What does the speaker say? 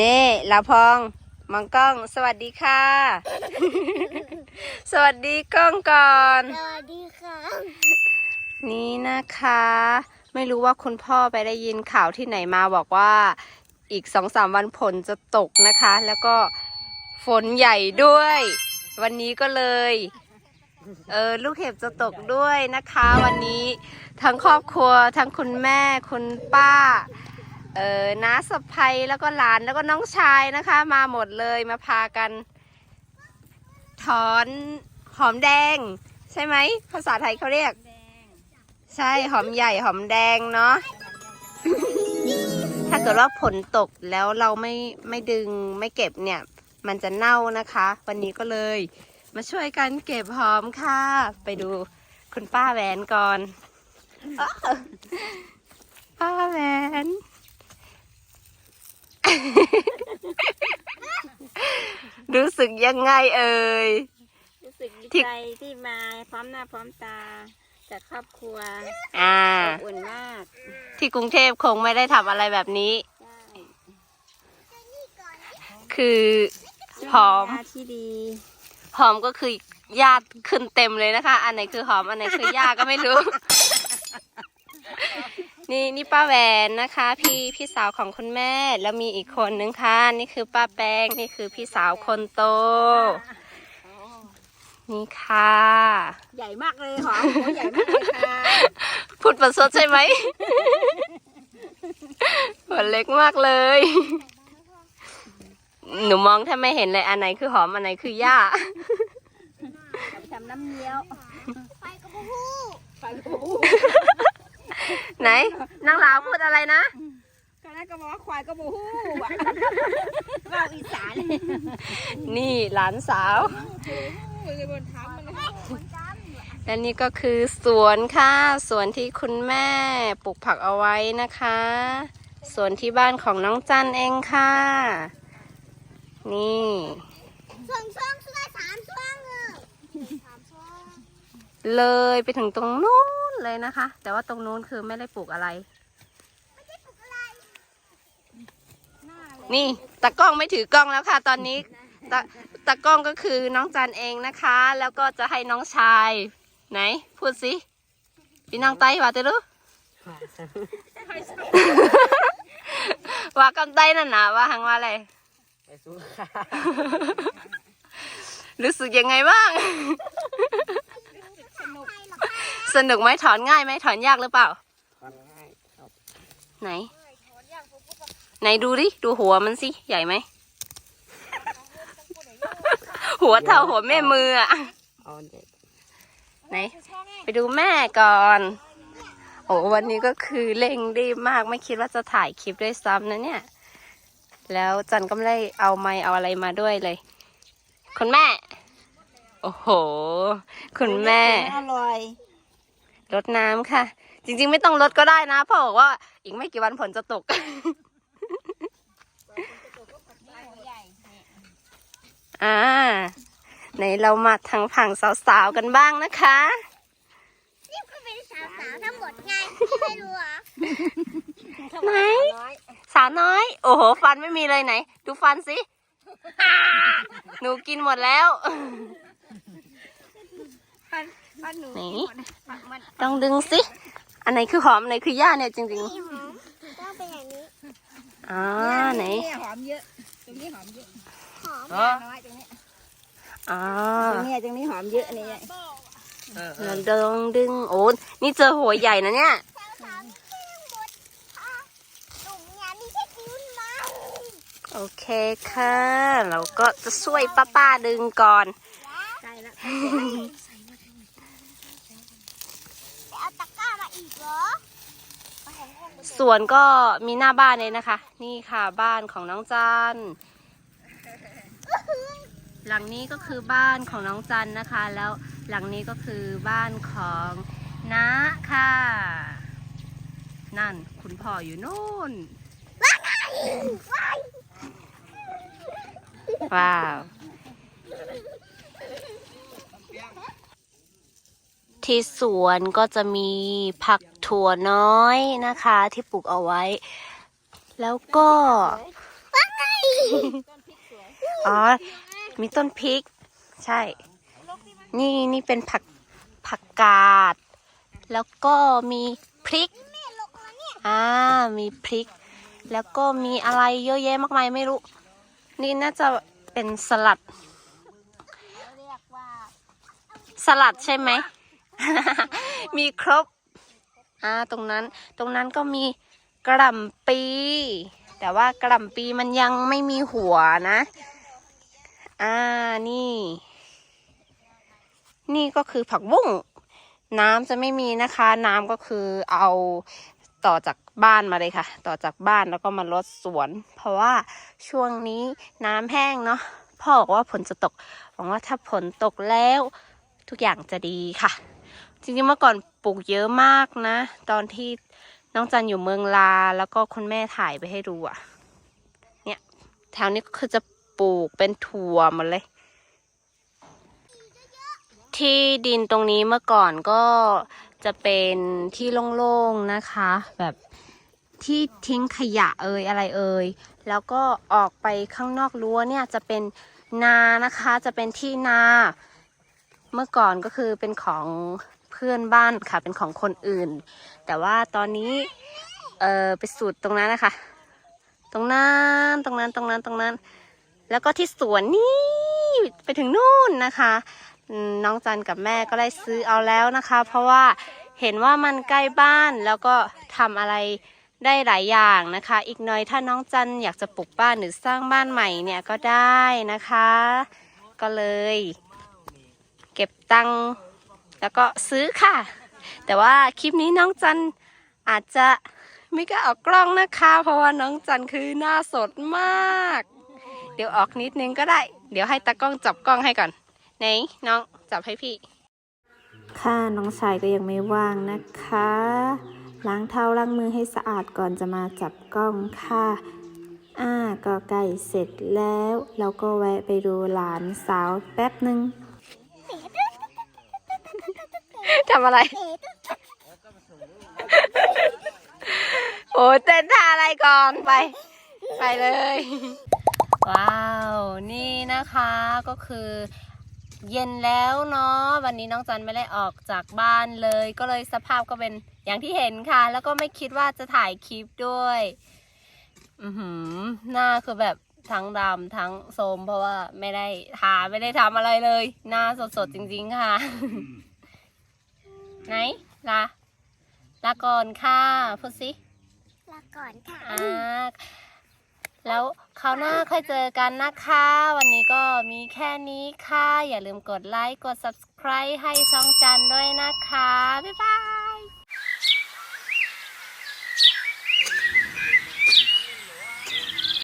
นี่ลาพองมองกล้อง สวัสดีค่ะ สวัสดีกล้องก่อน สวัสดีค่ะ นี่นะคะ ไม่รู้ว่าคุณพ่อไปได้ยินข่าวที่ไหนมาบอกว่าอีกสองสามวันฝนจะตกนะคะ แล้วก็ฝนใหญ่ด้วย วันนี้ก็เลยเออลูกเห็บจะตกด้วยนะคะ วันนี้ทั้งครอบครัวทั้งคุณแม่คุณป้า เออน้าสะพ้ยแล้วก็หลานแล้วก็น้องชายนะคะ มาหมดเลยมาพากัน ถอนหอมแดง ใช่ไหมภาษาไทยเขาเรียก ใช่หอมใหญ่หอมแดงเนาะถ้าเกิดว่าผลตกแล้วเราไม่ไม่ดึงไม่เก็บเนี่ย มันจะเน่านะคะ วันนี้ก็เลย มาช่วยกันเก็บหอมค่ะ ไปดูคุณป้าแหวนก่อนอ้าวป้าแหวน รู้สึกยังไงเอ่ย รู้สึกดีที่ใจที่มาพร้อมหน้าพร้อมตาจากครอบครัวอ่าอบอุ่นมาก ที่กรุงเทพคงไม่ได้ทำอะไรแบบนี้ใช่คือหอมช่วงเวลาที่ดีหอมก็คือญาติขึ้นเต็มเลยนะคะ อันไหนคือหอม อันไหนคือญาติก็ไม่รู้ นี่นี่ป้าแหวนนะคะ พี่พี่สาวของคุณแม่แล้วมีอีกคนนึงค่ะ นี่คือป้าแป้งนี่คือพี่สาวคนโต นี่ค่ะ ใหญ่มากเลยหอมหัวใหญ่มากเลยค่ะพูดประชดใช่ไหมหัวเล็กมากเลย หนูมองแทบไม่เห็นเลยอันไหนคือหอมอันไหนคือหญ้าทำน้ำเงี้ยว ไปกับผู้ไปโอ้โห ไหนนางลาวพูดอะไรนะก็นั่นก็บอกว่าควายก็บูฮู้อะว่าอีสานนี่หลานสาวเลยบนท้ามันเลยและนี่ก็คือสวนค่ะ สวนที่คุณแม่ปลูกผักเอาไว้นะคะ สวนที่บ้านของน้องจันเองค่ะ นี่ช่วงช่วงช่วงสามช่วงเออสามช่วงเลยไปถึงตรงนู้น เลยนะคะ แต่ว่าตรงนู้นคือไม่ได้ปลูกอะไร นี่ตากล้องไม่ถือกล้องแล้วค่ะ ตอนนี้ตาตากล้องก็คือน้องจันเองนะคะ แล้วก็จะให้น้องชาย ไหน พูดสิพี่น้องไต้ว่าเตรู้ว่ากำไต้นั่นนะว่าหังว่าอะไรรู้สึกยังไงบ้าง สนุกไหมถอนง่ายไหมถอนยากหรือเปล่า ไหน ไหนดูดิ ดูหัวมันสิ ใหญ่ไหม หัวเท่าหัวแม่มืออะไหน ไปดูแม่ก่อน โอ้วันนี้ก็คือเร่งรีบมากไม่คิดว่าจะถ่ายคลิปด้วยซ้ำนะเนี่ย แล้วจันก็ไม่ได้เอาไม้เอาอะไรมาด้วยเลย คุณแม่ โอ้โห คุณแม่อร่อย รดน้ำค่ะ จริง ๆ ไม่ต้องรดก็ได้นะพ่อบอกว่าอีกไม่กี่วันฝนจะตกอ่าไหนเรามาทางฝั่งสาวๆกันบ้างนะคะนี่ก็เป็นสาวสาวทั้งหมดไงไม่รู้เหรอไหนสาวน้อย โอ้โห ฟันไม่มีเลยไหน ดูฟันสิหนูกินหมดแล้วบ้า นหนูไหนมันต้องดึงสิ อันไหนคือหอมอันไหนคือหญ้าเนี่ยจริงนี่หอมต้องเป็นอย่างนี้ๆอ่าไหนหอมเยอะ ตรงนี้หอมเยอะหอมน้อยตรงนี้อ่าตรงนี้ตรงนี้หอมเยอะนี่เราดึงดึงโอ้นี่เจอหัวใหญ่นะเนี่ยสาวสาวที่ไม่หมดอะหนุ่มงานนี่ใช่คิ้วมาโอเคค่ะ เราก็จะช่วยป้าป้าๆดึงก่อน ใกล้แล้ว ไปเอาตะกร้ามา อีกเหรอสวนก็มีหน้าบ้านเลยนะคะ นี่ค่ะบ้านของน้องจันหลังนี้ก็คือบ้านของน้องจันนะคะ แล้วหลังนี้ก็คือบ้านของน้าค่ะ นั่นคุณพ่ออยู่นู่น ว้าว ที่สวนก็จะมีผักถั่วน้อยนะคะ ที่ปลูกเอาไว้ แล้วก็ว่าไงต้นพริกสวยอ๋อ มีต้นพริก ใช่ นี่นี่เป็นผักผักกาด แล้วก็มีพริก อ่า มีพริก แล้วก็มีอะไรเยอะแยะมากมายไม่รู้ นี่น่าจะเป็นสลัดเรียกว่าสลัดใช่ไหม มีครบ อ่า ตรงนั้น ตรงนั้นก็มีกระหล่ำปี แต่ว่ากระหล่ำปีมันยังไม่มีหัวนะ อ่า นี่ นี่ก็คือผักบุ้ง น้ำจะไม่มีนะคะ น้ำก็คือเอาต่อจากบ้านมาเลยค่ะ ต่อจากบ้านแล้วก็มาลดสวน เพราะว่าช่วงนี้น้ำแห้งเนาะ พ่อบอกว่าฝนจะตก หวังว่าถ้าฝนตกแล้ว ทุกอย่างจะดีค่ะ จริงๆเมื่อก่อนปลูกเยอะมากนะ ตอนที่น้องจันอยู่เมืองลาแล้วก็คุณแม่ถ่ายไปให้ดูอะเนี่ยแถวนี้ก็คือจะปลูกเป็นถั่วหมดเลย ที่ดินตรงนี้เมื่อก่อนก็จะเป็นที่โล่งๆนะคะ แบบที่ทิ้งขยะเอ่ยอะไรเอ่ยแล้วก็ออกไปข้างนอกรั้วเนี่ยจะเป็นนานะคะ จะเป็นที่นา เมื่อก่อนก็คือเป็นของ เพื่อนบ้านค่ะ เป็นของคนอื่น แต่ว่าตอนนี้ เออไปสูตรตรงนั้นนะคะ ตรงนั้น ตรงนั้น ตรงนั้น ตรงนั้น แล้วก็ที่สวนนี่ไปถึงนู่นนะคะ น้องจันกับแม่ก็ได้ซื้อเอาแล้วนะคะ เพราะว่าเห็นว่ามันใกล้บ้านแล้วก็ทำอะไรได้หลายอย่างนะคะ อีกหน่อยถ้าน้องจันอยากจะปลูกบ้านหรือสร้างบ้านใหม่เนี่ยก็ได้นะคะ ก็เลย เก็บตังค์ แล้วก็ซื้อค่ะ แต่ว่าคลิปนี้น้องจันอาจจะไม่กล้าออกกล้องนะคะ เพราะว่าน้องจันคือหน้าสดมาก เดี๋ยวออกนิดนึงก็ได้ เดี๋ยวให้ตากล้องจับกล้องให้ก่อนไหนน้องจับให้พี่ ค่ะน้องชายก็ยังไม่ว่างนะคะ ล้างเท้าล้างมือให้สะอาดก่อนจะมาจับกล้องค่ะอ่าก็ใกล้เสร็จแล้ว เราก็แวะไปดูหลานสาวแป๊บหนึ่ง ทำอะไร โอ้เต้นท่าอะไรก่อนไป ไปเลย ว้าว นี่นะคะก็คือเย็นแล้วเนาะวันนี้น้องจันไม่ได้ออกจากบ้านเลย ก็เลยสภาพก็เป็นอย่างที่เห็นค่ะ แล้วก็ไม่คิดว่าจะถ่ายคลิปด้วย อือหือ หน้าคือแบบทั้งดำทั้งโทรมเพราะว่าไม่ได้ทาไม่ได้ทำอะไรเลย หน้าสดๆจริง ๆ ค่ะ ไหนลาลาก่อนค่ะพูดสิลาก่อนค่ะอ่าแล้วคราวหน้าค่อยเจอกันนะคะ วันนี้ก็มีแค่นี้ค่ะ อย่าลืมกดไลค์ กด subscribe ให้ช่องจันด้วยนะคะ บ๊ายบาย